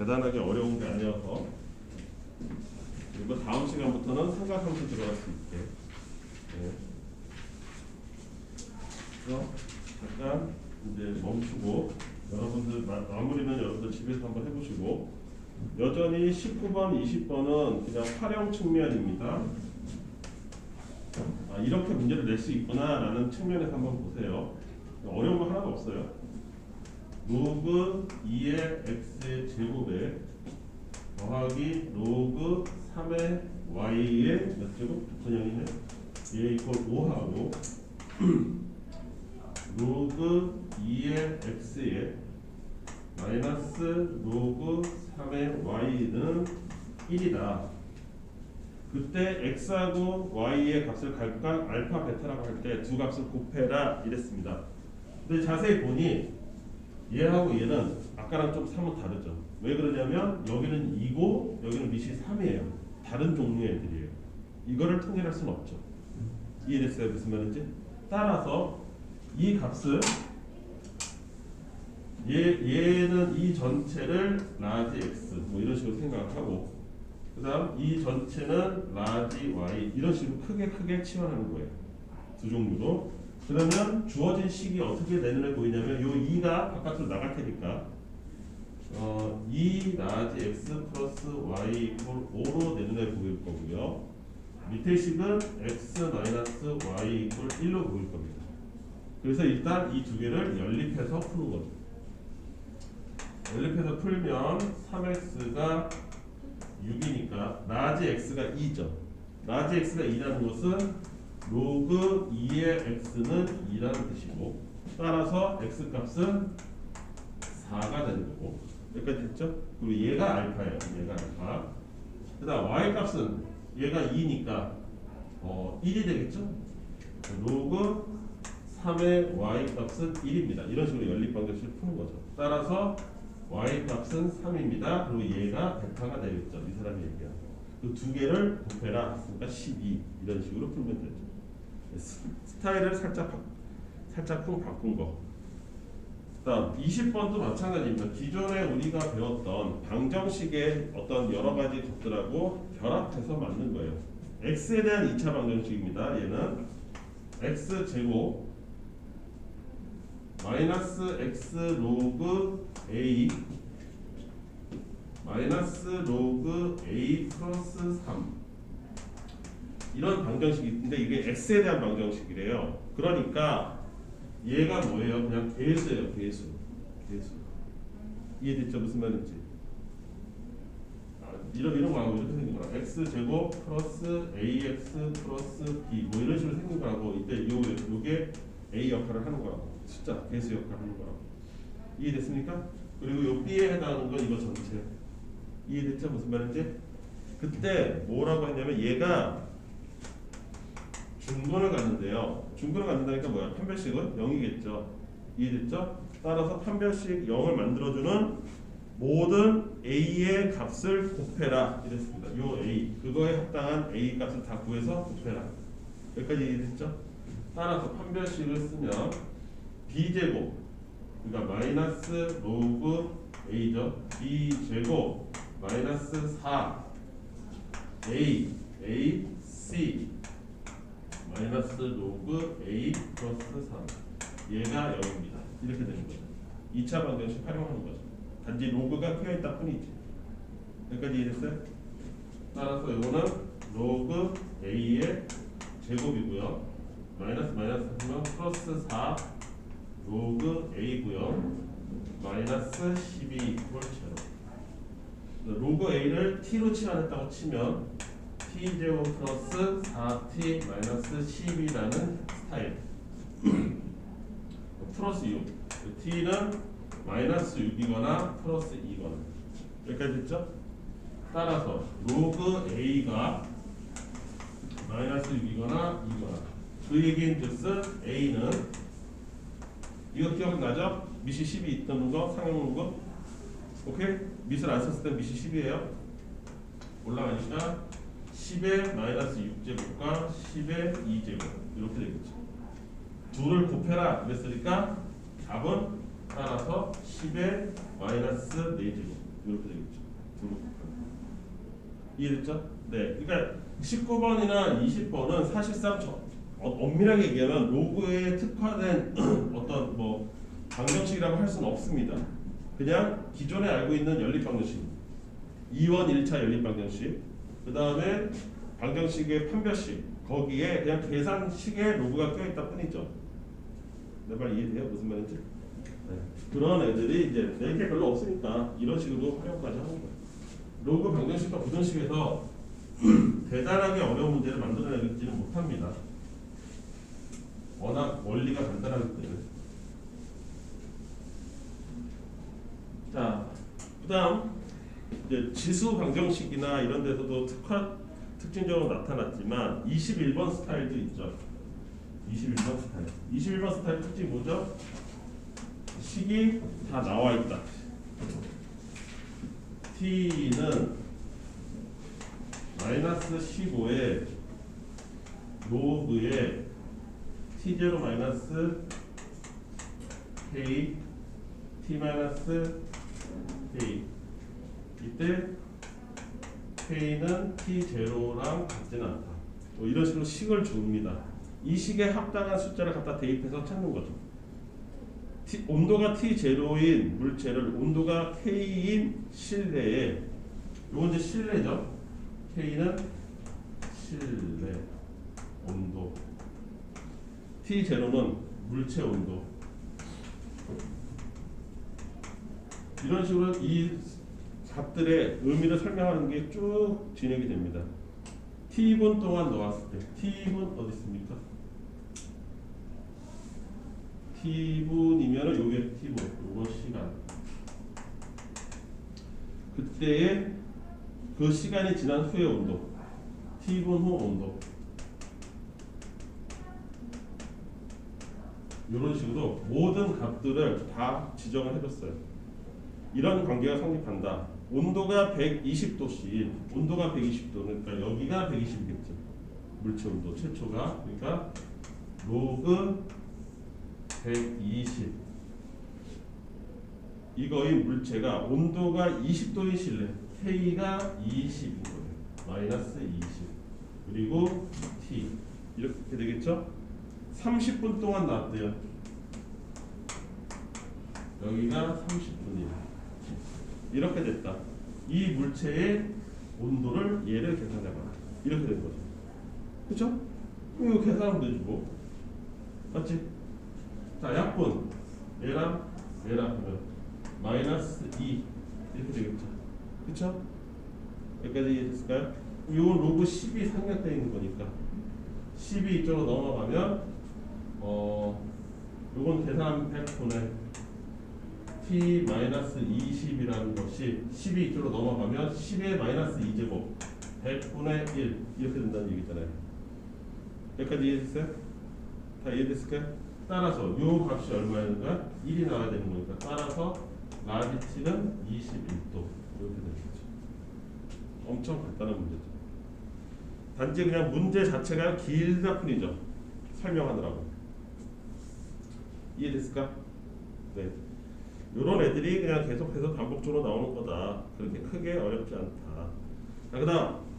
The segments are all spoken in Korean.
대단하게 어려운 게 아니어서 그리고 다음 시간부터는 삼각함수 들어갈 수 있게 네. 그래서 잠깐 이제 멈추고 여러분들 마, 마무리는 여러분들 집에서 한번 해보시고 여전히 19번, 20번은 그냥 활용 측면입니다. 아, 이렇게 문제를 낼 수 있구나라는 측면에서 한번 보세요. 어려운 거 하나도 없어요. 로그 2의 x의 제곱에 더하기 로그 3의 y의 몇 제곱? 전형이네. 얘 이퀄 5하고 로그 2의 x에 마이너스 로그 3의 y는 1이다. 그때 x하고 y의 값을 갈까 알파 베타라고 할 때 두 값을 곱해라 이랬습니다. 근데 자세히 보니 얘하고 얘는 아까랑 좀 사뭇 다르죠. 왜 그러냐면 여기는 2고 여기는 밑이 3이에요. 다른 종류의 애들이에요. 이거를 통일할 수는 없죠. 이해됐어요? 무슨 말인지? 따라서 이 값을 얘, 얘는 이 전체를 라지 x 뭐 이런 식으로 생각하고 그 다음 이 전체는 라지 y 이런 식으로 크게 크게 치환하는 거예요. 두 종류로 그러면 주어진 식이 어떻게 내 눈에 보이냐면 요 2가 바깥으로 나갈 테니까 어, 2 라지 x 플러스 y 이퀄 5로 내 눈에 보일 거고요. 밑에 식은 x 마이너스 y 이퀄 1로 보일 겁니다. 그래서 일단 이 두 개를 연립해서 푸는 거죠. 연립해서 풀면 3x가 6이니까 라지 x가 2죠. 라지 x가 2라는 것은 로그 2의 x는 2라는 뜻이고 따라서 x 값은 4가 되는 거고 여기까지 됐죠? 그리고 얘가 알파예요. 얘가 알파. 그다음 y 값은 얘가 2니까 어, 1이 되겠죠? 로그 3의 y 값은 1입니다. 이런 식으로 연립 방정식을 푸는 거죠. 따라서 y 값은 3입니다. 그리고 얘가 베타가 되겠죠. 이 사람이 얘기한 그두 개를 곱해라. 그러니까 12 이런 식으로 풀면 되죠. 스- 스타일을 살짝 바, 살짝 쿵 바꾼 거. 그다음 20번도 마찬가지입니다. 기존에 우리가 배웠던 방정식의 어떤 여러 가지 것들하고 결합해서 만든 거예요. x에 대한 2차 방정식입니다. 얘는 x 제곱 마이너스 x 로그 a 마이너스 로그 a 플러스 3 이런 방정식인데 이게 x에 대한 방정식이래요. 그러니까 얘가 뭐예요? 그냥 계수예요, 계수. 계수. 이해됐죠? 무슨 말인지? 아, 이런 이런 거하고 이렇게 생긴 거라. x 제곱 플러스 ax 플러스 b 뭐 이런 식으로 생긴 거라고 이때 요 요게 a 역할을 하는 거라고. 숫자 계수 역할을 하는 거라고. 이해됐습니까? 그리고 요 b에 해당하는 건 이거 전체. 이해됐죠? 무슨 말인지? 그때 뭐라고 했냐면 얘가 중근을 갖는데요. 중근을 갖는다니까 뭐야? 판별식은 0이겠죠. 이해됐죠? 따라서 판별식 0을 만들어주는 모든 a의 값을 곱해라 이랬습니다. 요 a 그거에 합당한 a 값을 다 구해서 곱해라. 여기까지 이해됐죠? 따라서 판별식을 쓰면 b 제곱 그러니까 마이너스 로그 a죠. b 제곱 마이너스 4 a a c 마이너스 로그 a 플러스 3 얘가 0입니다. 이렇게 되는 거죠. 2차 방정식 활용하는 거죠. 단지 로그가 끼어 있다 뿐이지. 여기까지 이해됐어요? 따라서 이거는 로그 a의 제곱이고요. 마이너스 마이너스 하면 플러스 4 로그 a고요. 마이너스 12 이퀄 제로. 로그 a를 t로 치환했다고 치면 t 제곱 플러스 4t 마이너스 10이라는 스타일. 플러스 6. t는 마이너스 6이거나 플러스 2거나. 여기까지 됐죠? 따라서 로그 a가 마이너스 6이거나 2거나. 그 얘기인 뜻은 a는 이거 기억나죠? 밑이 10이 있던 거 상용 거. 오케이? 밑을 안 썼을 때 밑이 10이에요. 올라가니까 10의 마이너스 6제곱과 10의 2제곱 이렇게 되겠죠. 둘을 곱해라 그랬으니까 답은 따라서 10의 마이너스 4제곱 이렇게 되겠죠. 두로 곱하면. 이해됐죠? 네. 그러니까 19번이나 20번은 사실상 저, 어, 엄밀하게 얘기하면 로그에 특화된 어떤 뭐 방정식이라고 할 수는 없습니다. 그냥 기존에 알고 있는 연립 방정식. 2원 1차 연립 방정식. 그 다음에 방정식의 판별식. 거기에 그냥 계산식에 로그가 껴있다 뿐이죠. 내 말 이해돼요? 무슨 말인지? 네. 그런 애들이 이제 낼게 별로 없으니까 이런 식으로 활용까지 하는 거예요. 로그 방정식과 부등식에서 대단하게 어려운 문제를 만들어내지는 못합니다. 워낙 원리가 간단하기 때문에. 자, 그 다음 이제 지수 방정식이나 이런 데서도 특화 특징적으로 나타났지만 21번 스타일도 있죠. 21번 스타일. 21번 스타일 특징이 뭐죠? 식이 다 나와 있다. t는 마이너스 15에 로그에 t0 마이너스 k t 마이너스 k 이때 k는 t0랑 같지는 않다. 뭐 이런 식으로 식을 줍니다. 이 식에 합당한 숫자를 갖다 대입해서 찾는 거죠. T, 온도가 T0인 물체를 온도가 K인 실내에 요건 이제 실내죠. K는 실내 온도 T0는 물체 온도 이런 식으로 이 값들의 의미를 설명하는 게 쭉 진행이 됩니다. T분 동안 놓았을 때 T분 어디 있습니까? T분이면은 요게 T분, 요거 시간. 그때의 그 시간이 지난 후의 온도. T분 후 온도. 이런 식으로 모든 값들을 다 지정을 해줬어요. 이런 관계가 성립한다. 온도가 120도씩, 온도가 120도, 그러니까 여기가 120이겠죠. 물체 온도 최초가 그러니까 로그 120 이거의 물체가 온도가 20도의 실내 K가 20인 거예요. 마이너스 20 그리고 T. 이렇게 되겠죠? 30분 동안 놨대요. 여기가 30분이에요 이렇게 됐다 이 물체의 온도를 얘를 계산해봐라 이렇게 된 거죠 그쵸? 그럼 이거 계산하면 되지 뭐 맞지? 자, 약분 얘랑 얘랑 하면 마이너스 2 이렇게 되겠죠. 그쵸? 여기까지 이해됐을까요? 요건 로그 10이 상략되어 있는 거니까 10이 이쪽으로 넘어가면 어 요건 계산 100분의 t 마이너스 20이라는 것이 10이 이쪽으로 넘어가면 10의 마이너스 2제곱 100분의 1 이렇게 된다는 얘기잖아요. 여기까지 이해됐어요? 다 이해됐을까요? 따라서 요 값이 얼마였는가? 1이 나와야 되는 거니까 따라서 라디티는 21도 이렇게 되는 거죠. 엄청 간단한 문제죠. 단지 그냥 문제 자체가 길다 뿐이죠. 설명하느라고. 이해됐을까? 네. 요런 애들이 그냥 계속해서 반복적으로 나오는 거다. 그렇게 크게 어렵지 않다. 자, 그 다음.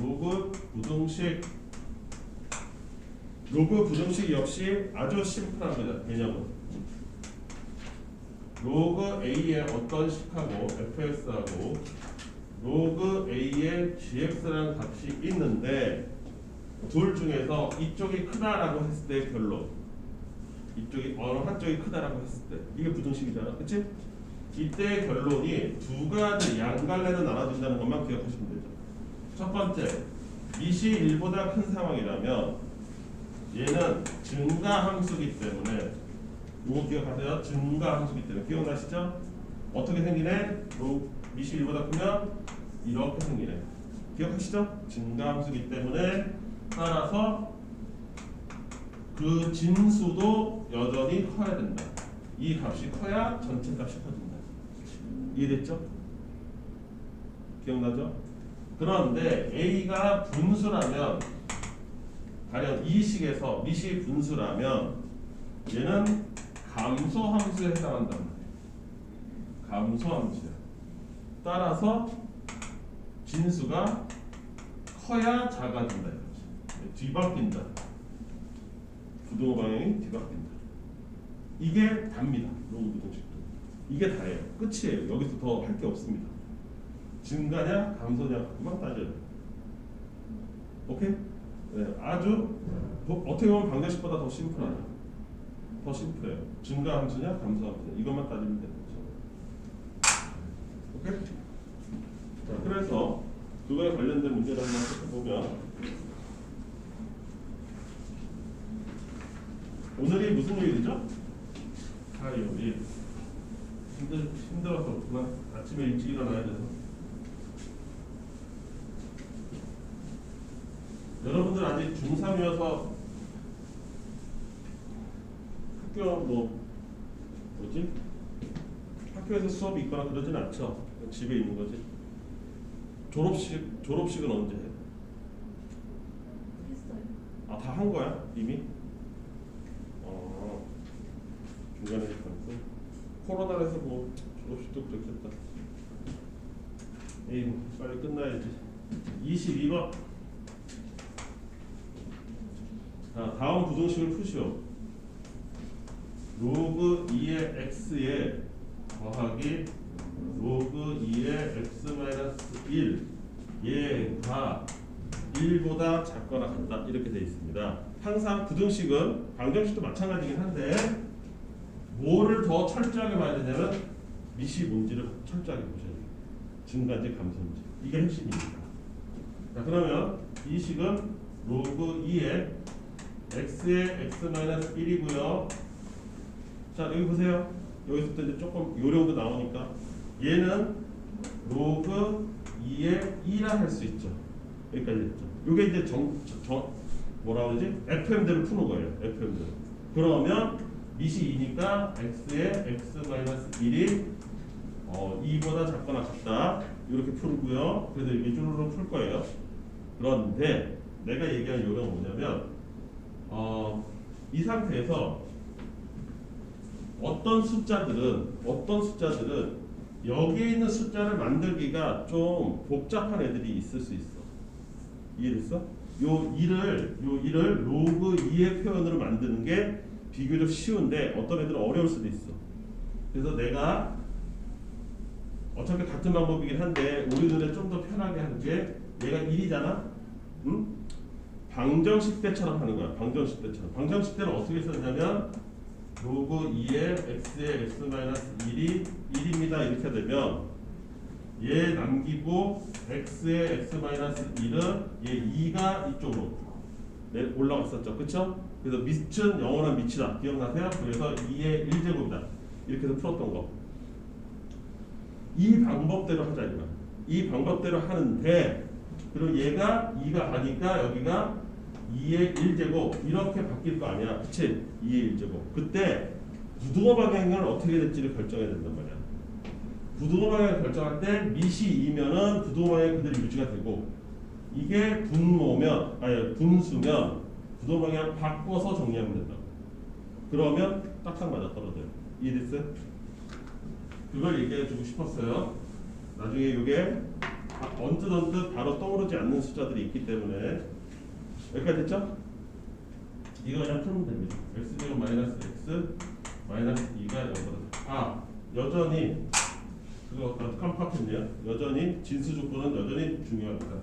로그 부등식 로그 부등식 역시 아주 심플합니다. 개념은 로그 a의 어떤 식하고 fx하고 로그 a의 gx라는 값이 있는데 둘 중에서 이쪽이 크다라고 했을 때 결론 이쪽이 어느 한쪽이 크다라고 했을 때 이게 부등식이잖아 그치? 이때 결론이 두 가지 양갈래로 나눠진다는 것만 기억하시면 되죠 첫 번째, 미시 1보다 큰 상황이라면 얘는 증가 함수기 때문에 이거 기억하세요. 증가 함수기 때문에 기억나시죠? 어떻게 생기네? 로 미시 1보다 크면 이렇게 생기네. 기억하시죠? 증가 함수기 때문에 따라서 그 진수도 여전히 커야 된다. 이 값이 커야 전체 값이 커진다. 이해됐죠? 기억나죠? 그런데 A가 분수라면 가령 이 식에서 미시 분수라면 얘는 감소 함수에 해당한단 말이에요. 감소 함수야. 따라서 진수가 커야 작아진다. 뒤바뀐다. 부동호 방향이 뒤바뀐다. 이게 답니다. 로그 부동식도. 이게 다예요. 끝이에요. 여기서 더 할 게 없습니다. 증가냐 감소냐 그만 따져야 돼요. 오케이? 네, 아주 뭐, 어떻게 보면 방정식보다 더 심플하죠. 더 심플해요. 증가 함수냐 감소 함수냐 이것만 따지면 되는 거죠. 오케이? 자, 그래서 그거에 관련된 문제를 한번 살펴보면 오늘이 무슨 요일이죠? 화요일. 힘들 힘들어서 그만 아침에 일찍 일어나야 돼서. 여러분들 아직 중3이어서 학교 뭐 뭐지? 학교에서 수업이 있거나 그러진 않죠. 집에 있는 거지. 졸업식 졸업식은 언제 해? 했어요. 아 다 한 거야 이미? 어 중간에 있었어. 코로나라서 뭐 졸업식도 그렇겠다. 에이 빨리 끝나야지. 22번. 자 다음 부등식을 푸시오. 로그 2의 x에 더하기 로그 2의 x 마이너스 1 얘가 1보다 작거나 같다 이렇게 되어 있습니다. 항상 부등식은 방정식도 마찬가지긴 한데 뭐를 더 철저하게 봐야 되냐면 미시 문제를 철저하게 보셔야 돼요. 증가인지 감소인지 이게 핵심입니다. 자 그러면 이 식은 로그 2의 x의 x 마이너스 1이고요. 자 여기 보세요. 여기서부터 이제 조금 요령도 나오니까 얘는 로그 2의 2라 할 수 있죠. 여기까지 됐죠. 이게 이제 정, 정 뭐라 그러지? FM대로 푸는 거예요. FM대로. 그러면 미시 2니까 x의 x 마이너스 1이 어, 2보다 작거나 같다. 이렇게 풀고요. 그래서 이게 쭈루루 풀 거예요. 그런데 내가 얘기한 요령은 뭐냐면 어, 이 상태에서 어떤 숫자들은 어떤 숫자들은 여기에 있는 숫자를 만들기가 좀 복잡한 애들이 있을 수 있어. 이해됐어? 요 1을 요 1을 로그 2의 표현으로 만드는 게 비교적 쉬운데 어떤 애들은 어려울 수도 있어. 그래서 내가 어차피 같은 방법이긴 한데 우리 눈에 좀 더 편하게 하는 게 얘가 1이잖아. 응? 방정식 때처럼 하는 거야. 방정식 때처럼. 방정식 때는 어떻게 썼냐면 로그 2의 x의 x 마이너스 1이 1입니다. 이렇게 되면 얘 남기고 x의 x 마이너스 1은 얘 2가 이쪽으로 내- 올라갔었죠. 그쵸? 그래서 밑은 영원한 밑이다. 기억나세요? 그래서 2의 1제곱이다. 이렇게 해서 풀었던 거. 이 방법대로 하자 이거야. 이 방법대로 하는데 그리고 얘가 2가 아니까 여기가 2의 1제곱 이렇게 바뀔 거 아니야. 그치? 2의 1제곱. 그때 부등호 방향을 어떻게 될지를 결정해야 된단 말이야. 부등호 방향을 결정할 때 미시 2면은 부등호 방향이 그대로 유지가 되고 이게 분모면 아니 분수면 부등호 방향 바꿔서 정리하면 된다고. 그러면 딱딱 맞아 떨어져요. 이해됐어요? 그걸 얘기해 주고 싶었어요. 나중에 이게 언뜻 언뜻 바로 떠오르지 않는 숫자들이 있기 때문에 여기까지 됐죠? 이거 그냥 풀면 됩니다. x제곱 마이너스 x 마이너스 2가 0보다 아 여전히 그거 깜빡했네요. 여전히 진수 조건은 여전히 중요합니다.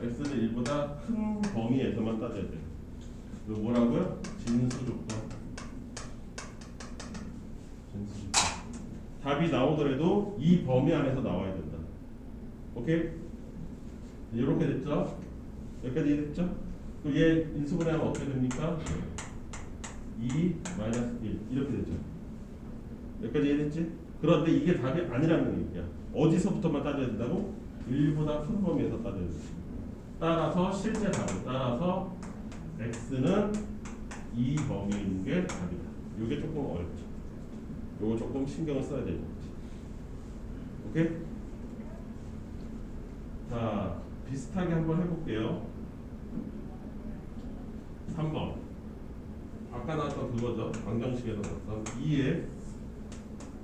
x는 1보다 큰 범위에서만 따져야 돼요. 이거 뭐라고요? 진수 조건. 진수 조건. 답이 나오더라도 이 범위 안에서 나와야 된다. 오케이? 이렇게 됐죠? 여기까지 이해됐죠? 그럼 얘 인수분해 하면 어떻게 됩니까? 2 마이너스 1 이렇게 되죠. 여기까지 이해됐지? 그런데 이게 답이 아니라는 얘기야. 어디서부터만 따져야 된다고? 1보다 큰 범위에서 따져야 돼. 따라서 실제 답을 따라서 x는 이 있는 게 답이다. 이게 조금 어렵죠. 요거 조금 신경을 써야 되는 거지. 오케이? 자, 비슷하게 한번 해볼게요. 3번. 아까 나왔던 그거죠. 방정식에서 나왔던 2에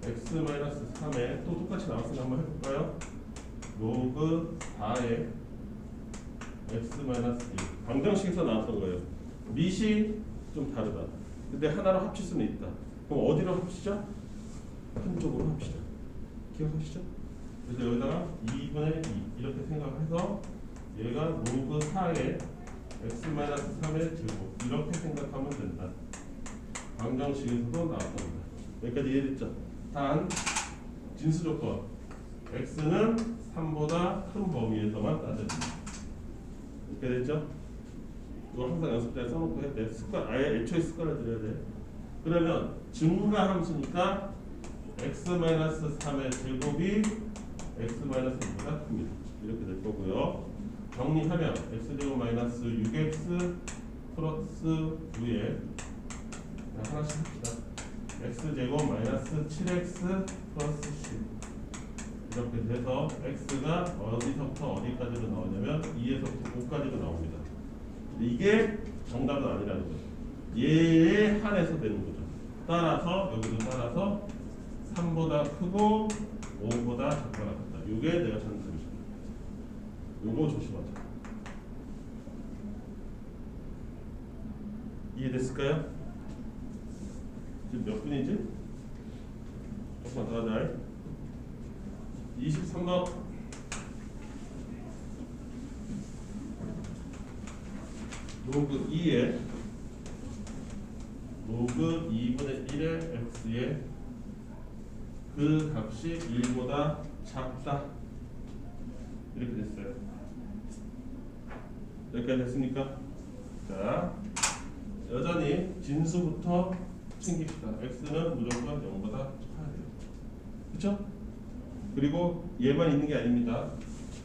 x-3에 또 똑같이 나왔으니까 한번 해볼까요? 로그 4에 x-2 방정식에서 나왔던 거예요. 밑이 좀 다르다. 근데 하나로 합칠 수는 있다. 그럼 어디로 합치죠? 한쪽으로 합시다. 기억하시죠? 그래서 여기다가 2분의 2 이렇게 생각해서 얘가 로그 4의 x-3의 제곱 이렇게 생각하면 된다. 방정식에서도 나왔답니다. 여기까지 이해됐죠? 단 진수 조건 x는 3보다 큰 범위에서만 따집니다. 이렇게 됐죠? 이거 항상 연습장에 써놓고 해야 돼. 습관, 아예 애초에 습관을 들여야 돼. 그러면 증가 함수니까 x-3의 제곱이 x-1보다 큽니다. 이렇게 될 거고요. 정리하면 x제곱 마이너스 6x 플러스 9에 하나씩 합시다. x제곱 마이너스 7x 플러스 10 이렇게 돼서 x가 어디서부터 어디까지로 나오냐면 2에서부터 5까지로 나옵니다. 이게 정답은 아니라는 거죠. 얘에 한해서 되는 거죠. 따라서 여기도 따라서 3보다 크고 5보다 작거나 같다. 이게 내가 찾는 점이죠. 요거 조심하자. 이해됐을까요? 지금 몇 분이지? 조금만 더 하자. 23번. 로그 2에 로그 2분의 1의 x에 그 값이 1보다 작다. 이렇게 됐어요. 여기까지 됐습니까? 자, 여전히 진수부터 챙깁시다. x는 무조건 0보다 커야 돼요. 그렇죠? 그리고 얘만 있는 게 아닙니다.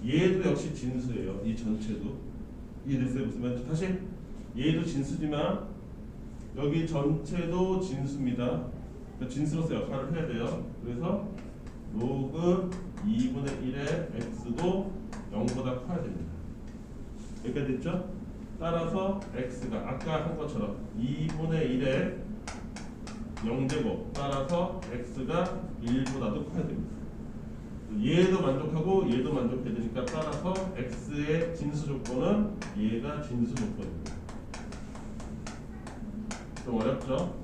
얘도 역시 진수예요. 이 전체도 이해됐어요? 무슨 말인지 다시 얘도 진수지만 여기 전체도 진수입니다. 그러니까 진수로서 역할을 해야 돼요. 그래서 로그 2분의 1의 x도 0보다 커야 됩니다. 여기까지 됐죠? 따라서 x가 아까 한 것처럼 2분의 1의 0제곱 따라서 x가 1보다도 커야 됩니다. 얘도 만족하고 얘도 만족해야 되니까 따라서 x의 진수 조건은 얘가 진수 조건입니다. 좀 어렵죠?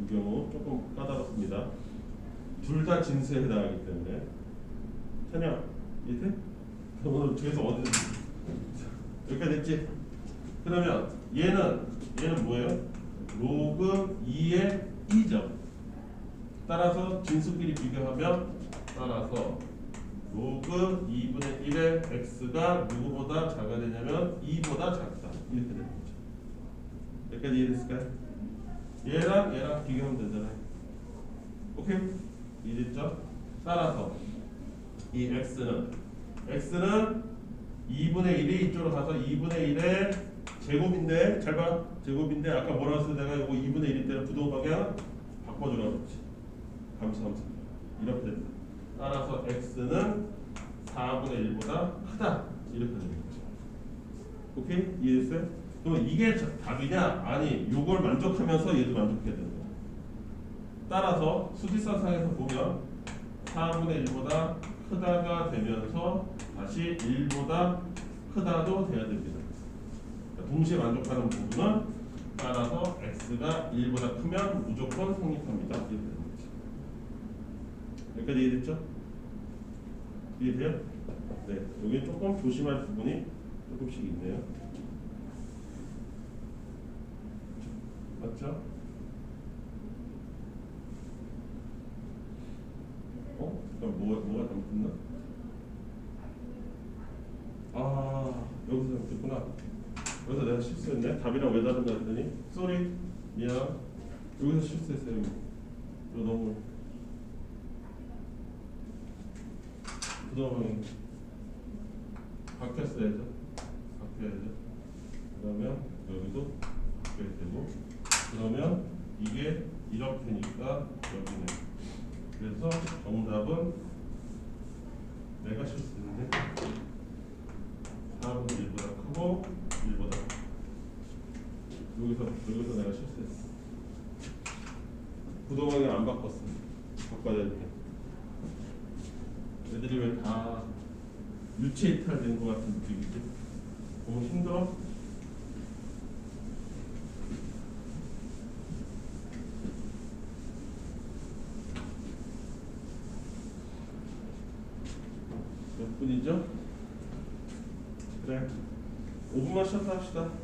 이 경우 조금 까다롭습니다. 둘 다 진수에 해당하기 때문에 찬영 이해? 오늘 뒤에서 어디 여기까지 됐지? 그러면 얘는 얘는 뭐예요? 로그 2의 2점 따라서 진수끼리 비교하면 따라서 로그 2분의 1의 x가 누구보다 작아야 되냐면 2보다 작다 이렇게 되는 거죠. 여기까지 이해됐을까요? 얘랑 얘랑 비교하면 되잖아요. 오케이? 이해됐죠? 따라서 이 x는 x는 2분의 1이 이쪽으로 가서 2분의 1의 제곱인데 잘 봐. 제곱인데 아까 뭐라 했어 내가 이거 2분의 1일 때는 부동 방향 바꿔주라고. 감수 감수. 이렇게 된다. 따라서 x는 4분의 1보다 크다. 이렇게 되는 거죠. 오케이? 이해됐어요? 그럼 이게 자- 답이냐? 아니, 요걸 만족하면서 얘도 만족해야 되는 거야. 따라서 수지사상에서 보면 4분의 1보다 크다가 되면서 다시 1보다 크다도 돼야 됩니다. 그러니까 동시에 만족하는 부분은 따라서 x가 1보다 크면 무조건 성립합니다. 이렇게 되는 거죠. 여기까지 이해됐죠? 이해돼요? 네, 여기 조금 조심할 부분이 조금씩 있네요. 맞죠? 어? 그럼 뭐, 뭐가 잘못됐나? 아 여기서 잘못됐구나. 여기서 내가 실수했네? 답이랑 왜 다른가 했더니 쏘리 미안. 여기서 실수했어요 이거. 이거 너무. 부동항이 바뀌었어야죠. 바뀌어야죠. 그러면 여기도 바뀌어야 되고 그러면 이게 이렇게니까 여기네 그래서 정답은 내가 실수했는데 4분의 1보다 크고 1보다 여기서 여기서 내가 실수했어 안 바꿨어. 바꿔야 돼. 애들이 왜 다 유체 이탈된 것 같은 느낌이지? 너무 힘들어? 몇 분이죠? 그래 5분